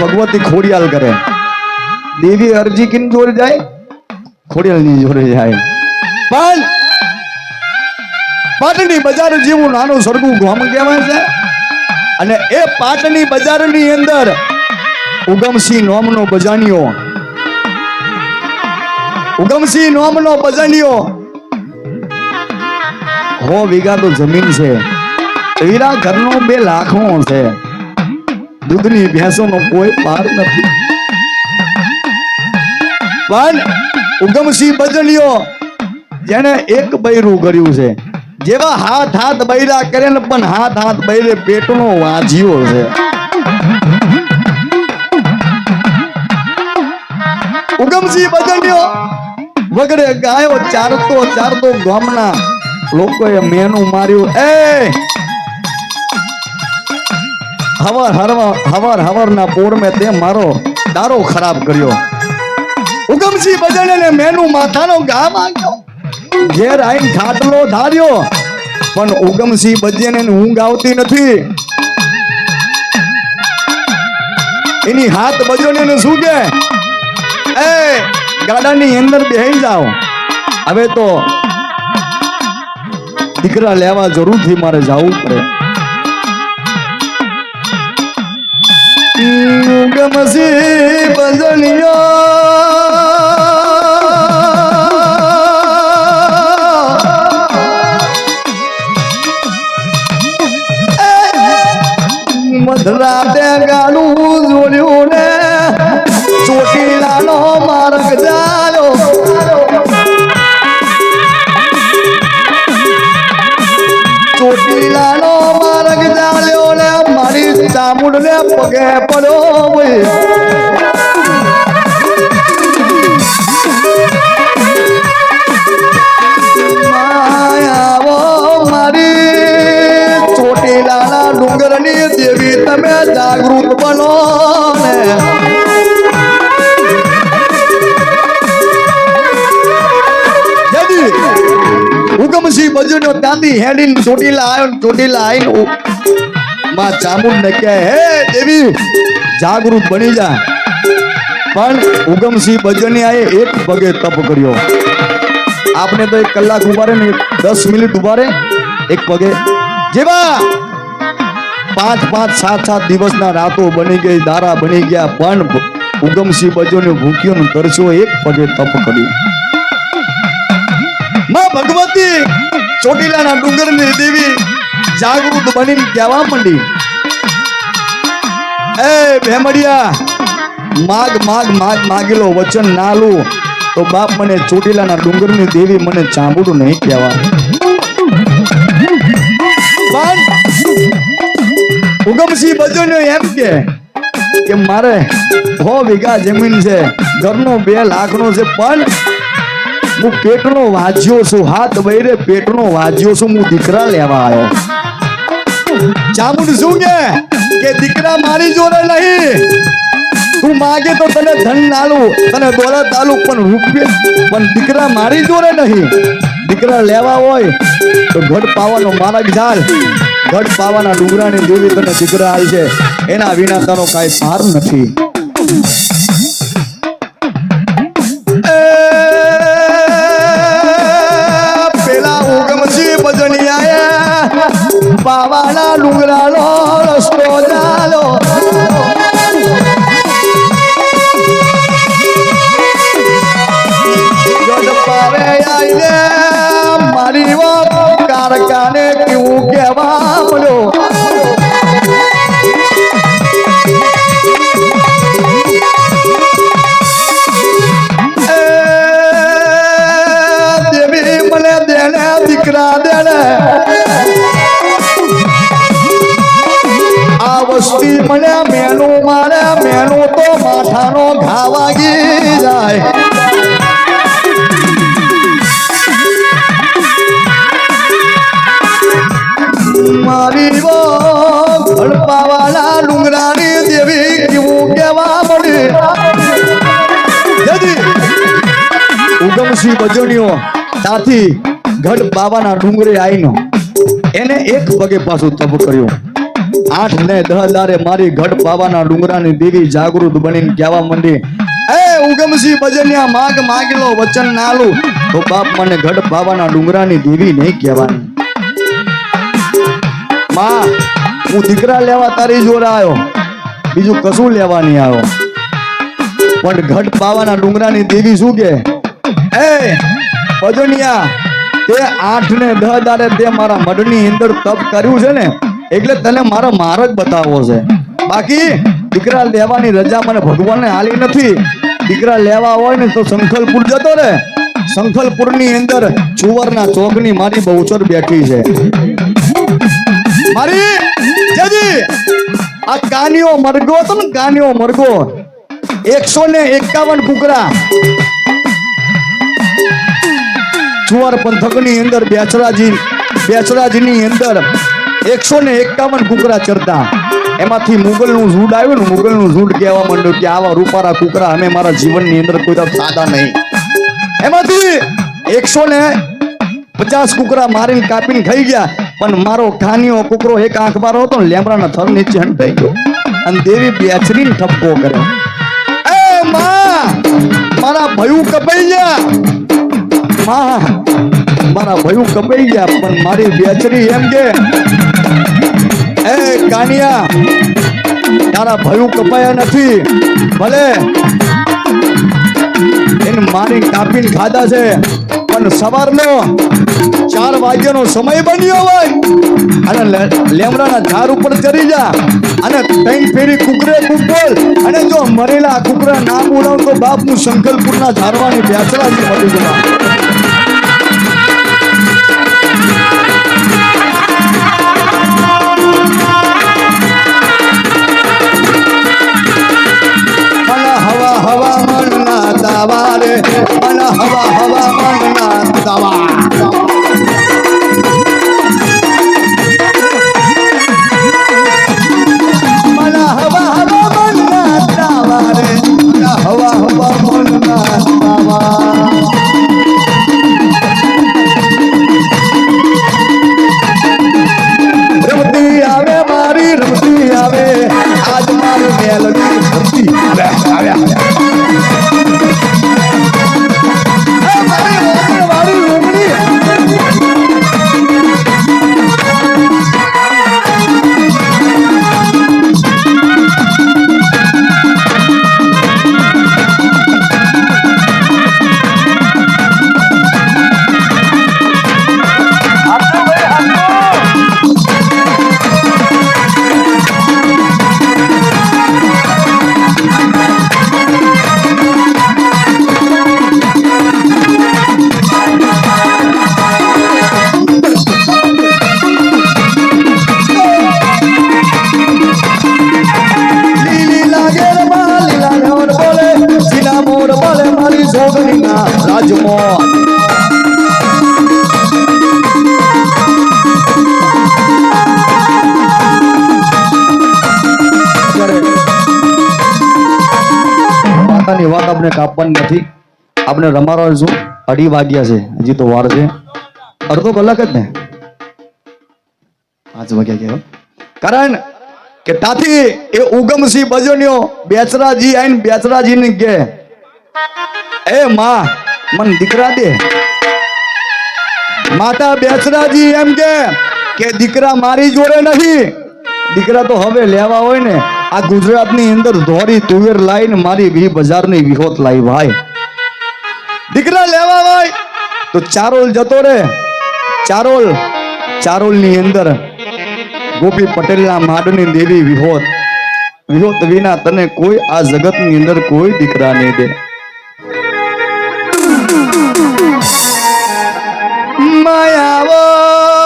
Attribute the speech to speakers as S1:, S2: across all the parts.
S1: ભગવતી ખોડિયાલ કરે. દેવી અરજી કિન જોડે જાય? ખોડિયાલની જોડે જાય. પણ પાટણી બજાર જેવું નાનું સરગું ગામ કહેવાય છે. અને એ પાટણની બજારની અંદર ઉગમસિંહ નોમનો બજાનિયો. ઉગમસિંહ નોમનો બજાનિયો. હો વીઘા તો જમીન છે. વીરા ઘરનો બે લાખો છે. દૂધની ભેંસોનો કોઈ પાર નથી. પણ ઉગમસિંહ બદલ્યો જેને એક બૈરું કર્યું છે, જેવા હાથ હાથ બૈરા કરે ને પણ હાથ હાથ બૈરે પેટનો વાજ્યો છે. ઉગમસિંહ બદલ્યો વગડે ગાયો ચારતો ચારતો ગામના લોકોએ મેનું માર્યું. એ હવાર હરવા હવાર હવારના પોર મેં તે મારો દારો ખરાબ કર્યો. ઉગમસિંહ બજાને મેનું માથાનો ઘા માંગ્યો. ઘેર આઈને ખાટલો ધાર્યો. પણ ઉગમસિંહ બજેને ઊંઘ આવતી નથી. એની હાથ બજોને શું કે એ, ગાડાની અંદર બેહી જાઓ. હવે તો દીકરા લેવા જરૂરથી મારે જવું પડે. ગમસી બજનિયો મધરાતે ગાડું જોડ્યું પગે ભાઈ માયાવો મારી ચોટીલાના ડુંગરની દેવી, તમે જાગૃત બનો ને. ઉગમસિંહ બજુનો ત્યાંથી હેડીને ચોટીલા આવ્યો ચોટીલા આવીને માં ચામુંડ ને કહે, હે દેવી, જાગૃત બની જા. પણ ઉગમસિંહ બજનિયાએ એક પગે તપ કર્યો. આપણે તો એક કલાક ઊભા રહે ને દસ મિનિટ ઊભા રહે એક પગે. જેવા, પાંચ પાંચ, સાત સાત દિવસના રાતો બની ગઈ, દારા બની ગયા, પણ ઉગમસિંહ બજોને ભૂખ્યો તરસ્યો, એક પગે તપ કર્યું. માં ભગવતી, ચોટીલાના ડુંગરની દેવી જાગૃત બનીને કહેવા માંડી એ ભેમડિયા, માગ માગ માગ, માગેલો વચન ના લું તો બાપ મને ચોટીલાના ડુંગરની દેવી મને ચાંબુડું નહીં કહેવા. ઉગમસિંહ બજોને એમ કે કે મારે છ વીઘા જમીન છે, ઘરનો બે લાખનો છે, પણ હું પેટનો વાજ્યો છું, હાથ બૈરે પેટનો વાજ્યો છું, હું દીકરા લેવા આવ્યો. ચામુંડ કે કે દીકરા મારી જોડે નહીં? તું માગે તો તને ધન નાલું, તને દોલત આલું પણ રૂપિયા, પણ દીકરા મારી જોડે નહીં. દીકરા લેવા હોય તો ઘટ પાવાનો માર્ગ ઝાલ ઘટ પાવાના ડુંગરાની દેવી તને દીકરા આવી છે એના વિના તારો કાંઈ સાર નથી. પાવાના ડુંગરાનો વાગી જાય મારી ગઢ બાબાના ડુંગરે આવીનો એને એક પગે પાછું તપ કર્યું આઠ ને દહ દારે મારી ગઢ બાબાના ડુંગરાની દેવી જાગૃત બનીને કહેવા માંડી એ ઉગમસિંહ ભજનિયા માગ માગલો વચન નાલું. તો બાપ મને ઘટ પાવાના ડુંગરાની દેવી નહીં કહેવાની. માં, હું દીકરા લેવા તારી જોડે આવ્યો. બીજું કશું લેવા આવ્યો. પણ ઘટ પાવાના ડુંગરાની દેવી શું કે? એ ભજનિયા, તે આઠ ને દહ દાડે તે મારા મઢની અંદર તપ કર્યું છે ને, એટલે તને મારો માર્ગ બતાવવો છે. બાકી, દીકરા લેવાની રજા મને ભગવાને હાલી નથી. દીકરા લેવા હોય ને તો સંખલપુર જતો રે સંખલપુરની અંદર જુવરના ચોકની મારી બહુચર બેઠી છે. મારી, જેજી, આ કાનિયો મરગો તો ને કાનિયો મરગો એકસો ને એકાવન કુકરા જુવાર પંથકની અંદર બેચરાજી, બેચરાજીની અંદર એકસો ને એકાવન કુકરા ચરતા એમાંથી મુગલનું ઝૂડ આવ્યું ને મુગલનું ઝૂડ કહેવા માંડ્યું કે આવા રૂપારા કુકરા અમે મારા જીવનની અંદર કોઈ સાદા નહીં. એમાંથી એકસો ને પચાસ કુકરા મારીને કાપીને ખાઈ ગયા, પણ મારો ખાનીઓ કુકરો એક આંખ મારો હતો ને લેમડાના થર નીચે હંટાઈ ગયો. અને દેવી બેચરીને ઠપકો કર્યો. એ માં, મારા ભયું કપાઈ ગયા. માં, મારા ભયું કપાઈ ગયા, પણ મારી બેચરી એમ કે કાનિયા. તારા ભયું કપાયા નથી. ભલે. એને મારી કાપીને ખાધા છે. પણ સવારનો ચાર વાગ્યાનો સમય બન્યો હોય. અને લેમડાના ઝાડ ઉપર ચડી જા. અને ત્રણ ફેરી કુકરે કુકર અને જો મરેલા કુકરા ના બોલાવ તો બાપ હું શંકરપુરના ઝાડવાની બેસરાજી મળી જવા. ના દાવા રે મને હવા હવામાન આપણે કાપવાની નથી. આપણે રમાડવા છું અઢી વાગ્યા છે. હજી તો વાર છે. અડધો કલાક જ ને? પાંચ વાગ્યા કહેવાય કારણ કે તાથી એ ઉગમસિંહ બજોન્યો બેચરાજી આઈને બેચરાજી ને કે, એ માં, મન દીકરા દે. માતા બેચરાજી એમ કે દીકરા મારી જોડે નથી. દીકરા તો હવે લેવા હોય ને. આ ગુજરાતની અંદર ધોરી તુવેર લાઈને મારી વી બજારની વિહોત લાવી ભાઈ. દીકરા લેવા ભાઈ. તો ચારોલ જતો રે. ચારોલ ચારોલની અંદર ગોપી પટેલના માડની દેવી વિહોત. વિહોત વિના તને કોઈ આ જગતની અંદર કોઈ દીકરા નહીં દે. માયાવો.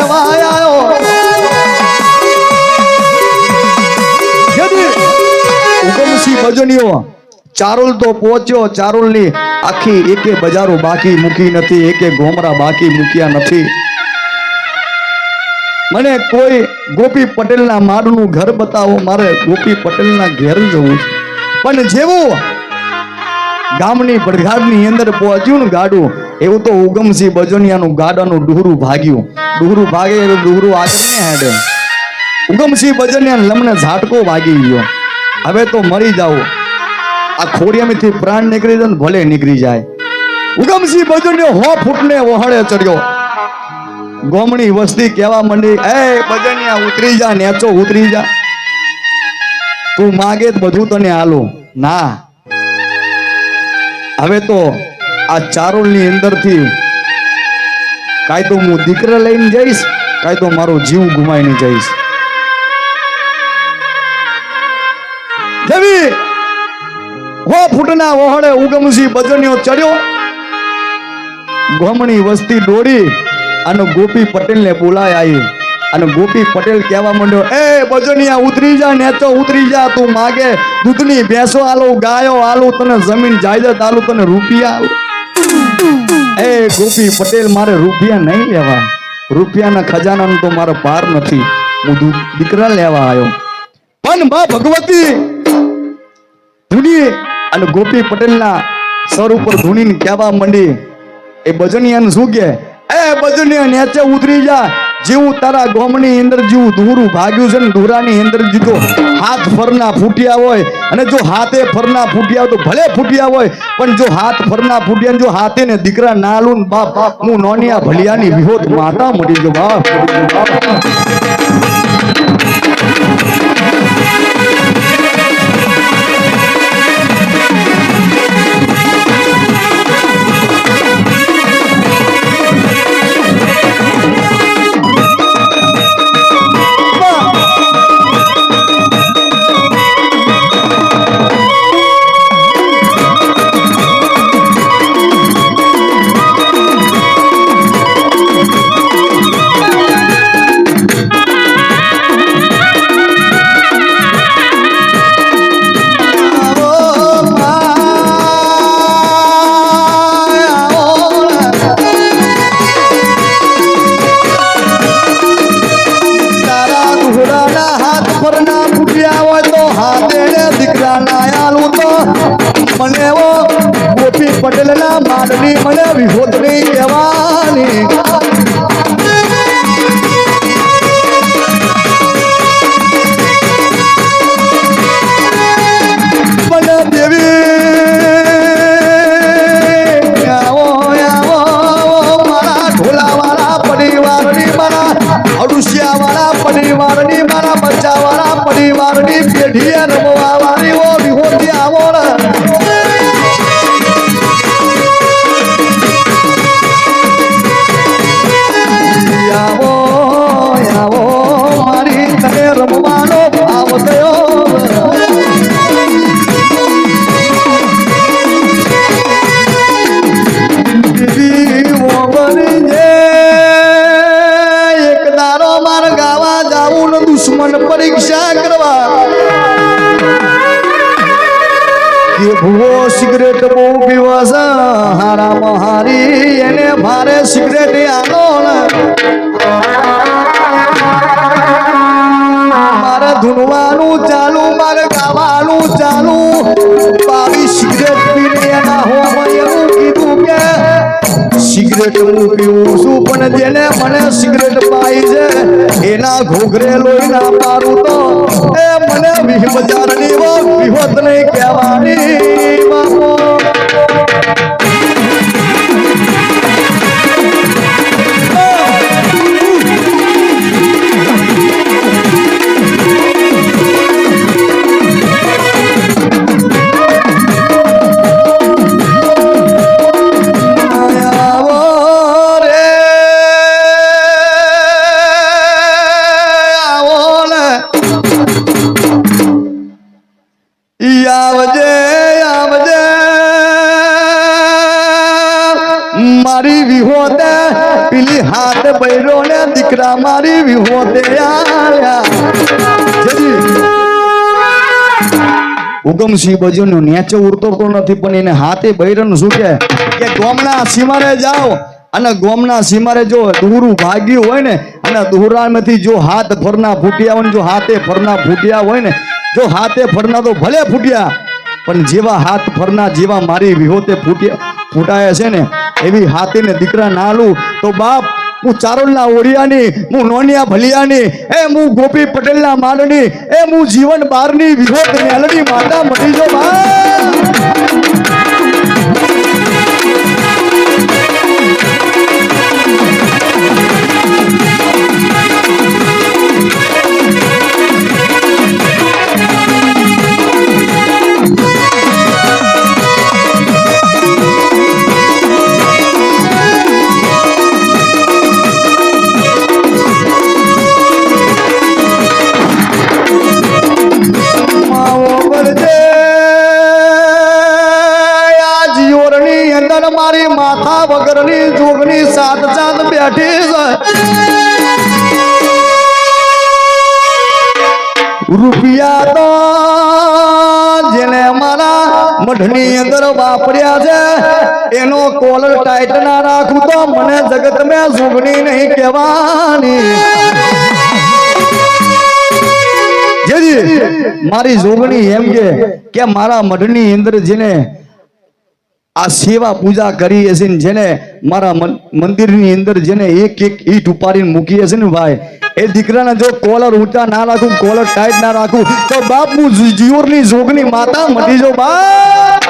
S1: ઉગમસિંહ ચારુલ તો પહોંચ્યો ચારોલની આખી એકે બજારો બાકી મૂકી નથી, એકે ગોમરા બાકી મૂક્યા નથી. મને કોઈ ગોપી પટેલના મારનું ઘર બતાવો, મારે ગોપી પટેલના ઘેર જવું છે. પણ જેવું ગામની પડઘાડની અંદર પહોંચ્યું ને ગાડું, એવું તો ઉગમસિંહ બજોનિયાનું ગાડાનું ડુહરું ભાગ્યું. ડુહરું ભાગે એવું ડુહરું આગળ ને હેડે. ઉગમસિંહ બજોનિયા લમને ઝાટકો વાગી ગયો. હવે તો મરી જાવ આ ખોડિયામાંથી પ્રાણ નીકળી જાય ને ભલે નીકળી જાય. ઉગમસિંહ બજોનિયો હો ફૂટને વહાડે ચડ્યો. ગોમણી વસ્તી કહેવા માંડી, એ બજનિયા, ઉતરી જા, નેચો ઉતરી જા. તું માગે બધું તને આલું. ના. હવે તો આ ચારોલની અંદરથી કાંઈ તો હું દીકરા લઈને જઈશ, કાંઈ તો મારો જીવ ગુમાઈને જઈશ. દેવી હો ફૂટના વહોળે ઉગમસી બજન્યો ચડ્યો. ગોમણી વસ્તી દોડી અને ગોપી પટેલને બોલાય આવી. અને ગોપી પટેલ કહેવા માંડ્યો, એ બજનિયા, ઉતરી જા, નેચો ઉતરી જા, તું માગે દૂધની ભેંસો આલો, ગાયો આલો, તને જમીન જાયદાદ આલો, તને રૂપિયા આલો. એ ગોપી પટેલ, મારે રૂપિયા નહીં લેવા. રૂપિયાના ખજાનાનો તો મારો પાર નથી. હું દીકરા લેવા આવ્યો. પણ બા ભગવતી ધૂની અને ગોપી પટેલના સર ઉપર ધૂનીને કહેવા માંડી? એ બજનિયાને શું કે? એ બજનિયા, નેચે ઉતરી જા. જેવું તારા ગોમની અંદર જેવું, ધૂરું ભાગ્યું છે ને ધૂરાની અંદર જીતો હાથ ફરના ફૂટ્યા હોય અને જો હાથે ફરના ફૂટ્યા તો ભલે ફૂટ્યા હોય, પણ જો હાથ ફરના ફૂટ્યા જો હાથે ને દીકરા નાલું બાપ બાપ, હું નોનિયા ભલિયાની વિહોત માતા મળી જો બાપ. સિગરેટ પાઈ છે એના ઘોઘરે લોહી ના પારું તો એ મને વીહ બજારની વિહોત નહીં કહેવાની. દીકરા મારી વિહોતે જેજી ઉગમસિંહ બજુનો નેચો ઉડતો નથી, પણ એને હાથે બૈરન શું કે ગોમના સીમારે જાઓ અને ગોમના સીમારે જો દૂરું ભાગ્યું હોય ને, અને દૂરામાંથી જો હાથ ફરના ફૂટ્યા હોય જો હાથે ફરના ફૂટ્યા હોય ને, જો હાથે ફરના તો ભલે ફૂટ્યા, પણ જેવા હાથ ફરના જેવા મારી વિહોતે ફૂટ્યા ફૂટાયા છે ને, એવી હાથીને દીકરા નાલું, તો બાપ હું ચારોલના ઓડિયાની હું નોનિયા ભલિયાની, એ હું ગોપી પટેલના માલની એ હું જીવન બારની વિહોત મેલની માતા મળી જો બા માથા જોગની સાત ચાંદ બેઠી રૂપિયા તો જેને મારા મઢની અંદર વાપર્યા છે, એનો કોલર ટાઈટ ના રાખું તો મને જગત મેં જોગણી નહીં કહેવાની. જેજી, મારી જોગણી એમ કે મારા મઢની અંદર જેને આ સેવા પૂજા કરી હશે ને જેને મારા મંદિરની અંદર જેને એક એક ઈટ ઉપાડીને મૂકી હશે ને ભાઈ, એ દીકરાને જો કોલર ઊંચા ના રાખું કોલર ટાઈટ ના રાખું, તો બાપ હું જીવરની જોગની માતા મટી જો બાપ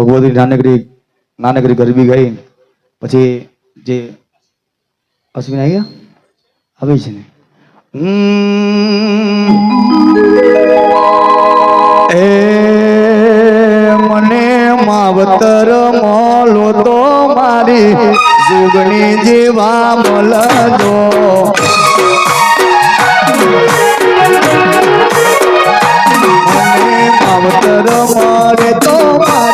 S1: ભગવતી નાનકડી નાનકડી ગરબી ગઈ પછી જે અશ્વિન આવી છે ને. એ મને માવતર મોલો તો મારી જુગણી જેવા મળજો માવતર તો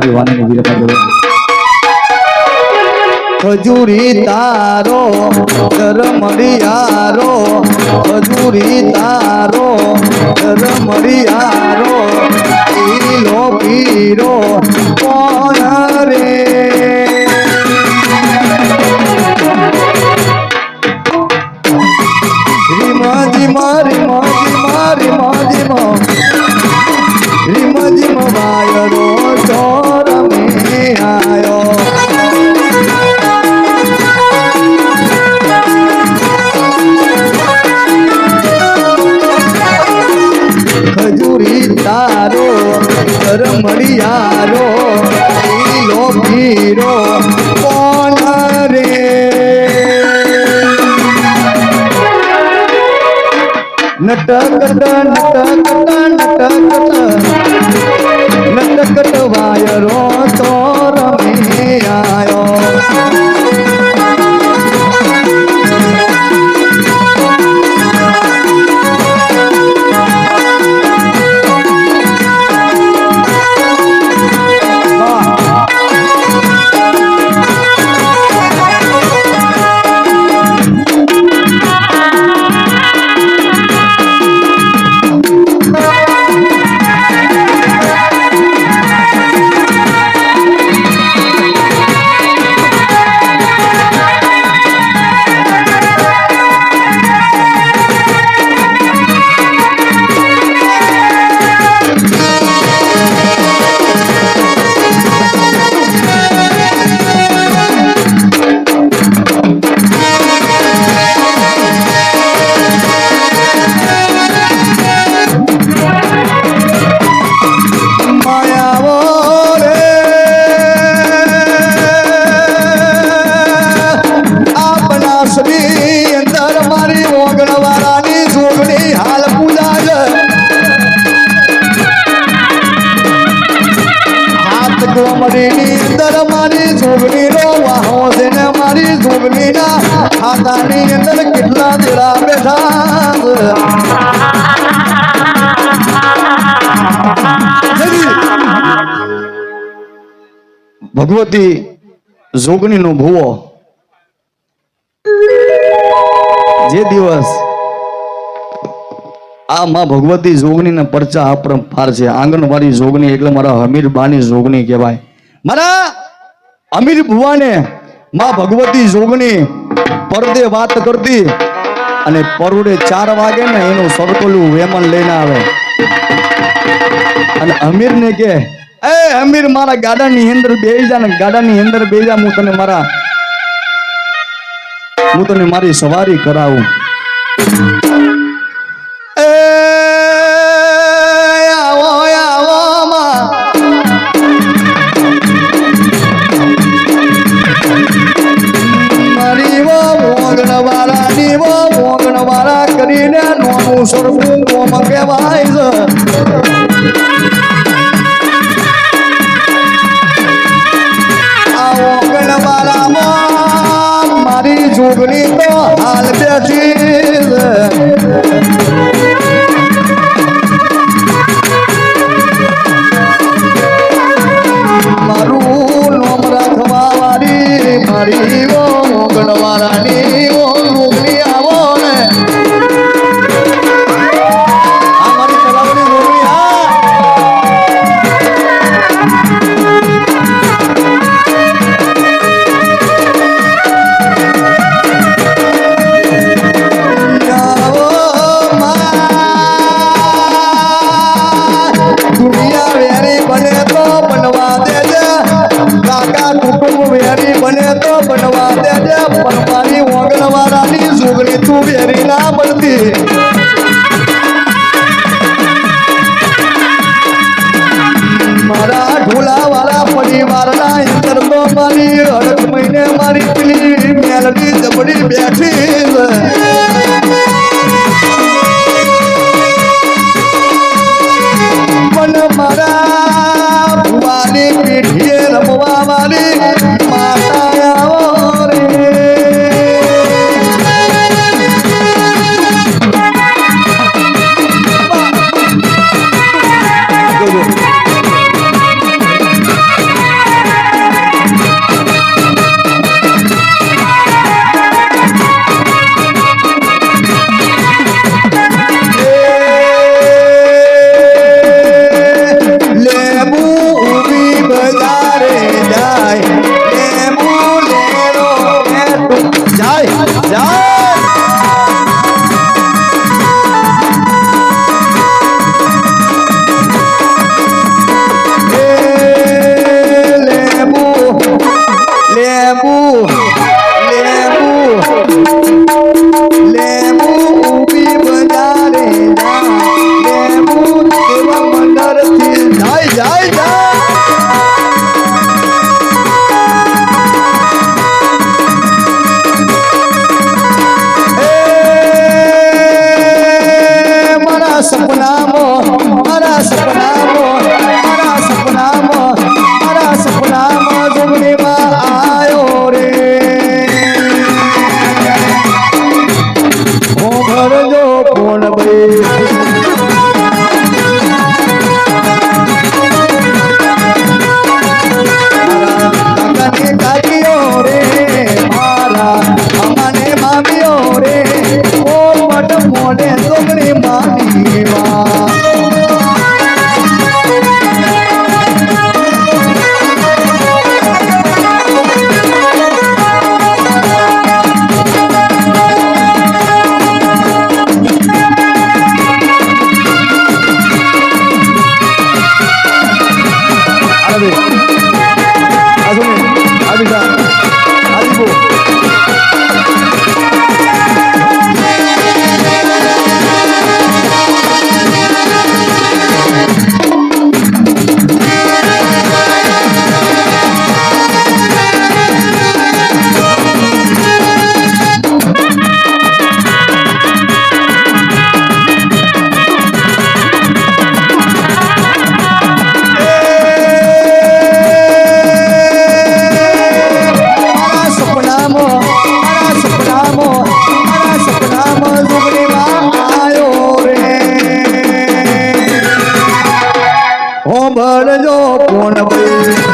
S1: મારી વાણીને વિરતા કરો હજુરી તારો ધરમડિયારો ખજૂરી તારો ધર્મરિયારો ભગવતી જોગણીનો ભૂવો. જે દિવસ આ માં ભગવતી જોગણીના પરચા અપરંપાર છે. આંગણવાડી જોગણી એટલે મારા હમીર બાની જોગણી કહેવાય. મારા અમીર ભુવાને માં ભગવતી જોગણી પરદે વાત કરતી અને પરુડે ચાર વાગે ને એનું સરકોલું વેમન લઈને આવે. અને અમીરને કે એ અમીર, મારા ગાડાની અંદર બેહી જા ને, ગાડાની અંદર બેજા જા, હું તને મારા હું તને મારી સવારી કરાવું. até a பிடியே நம்புவா સાંભળજો પૂર્ણ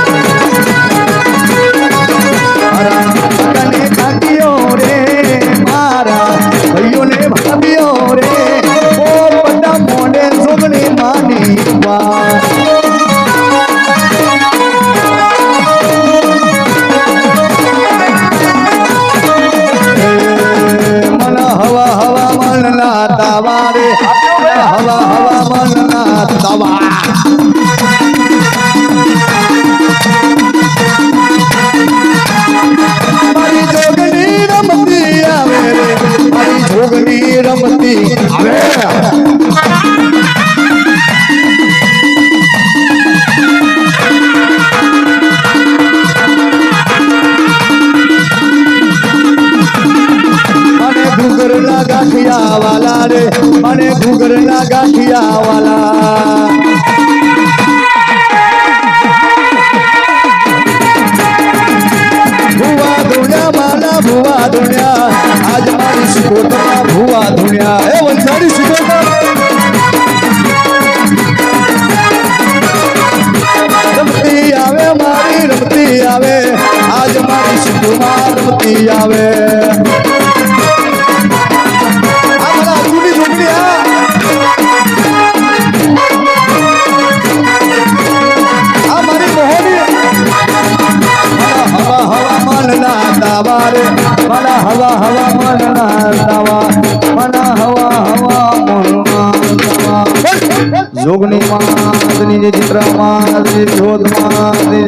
S1: વાલા રે મને ઘૂઘરના ગાંઠિયા વાલા ભુવા ધુણ્યા માલા ભુવા ધુણ્યા આજ મારી શિકોતરા ભુવા ધુણ્યા એ વંજારી શિકોતર રમતી આવે મારી રમતી આવે આજ મારી શિકોમાં રમતી આવે જોગની માતની જય ચિત્ર માતની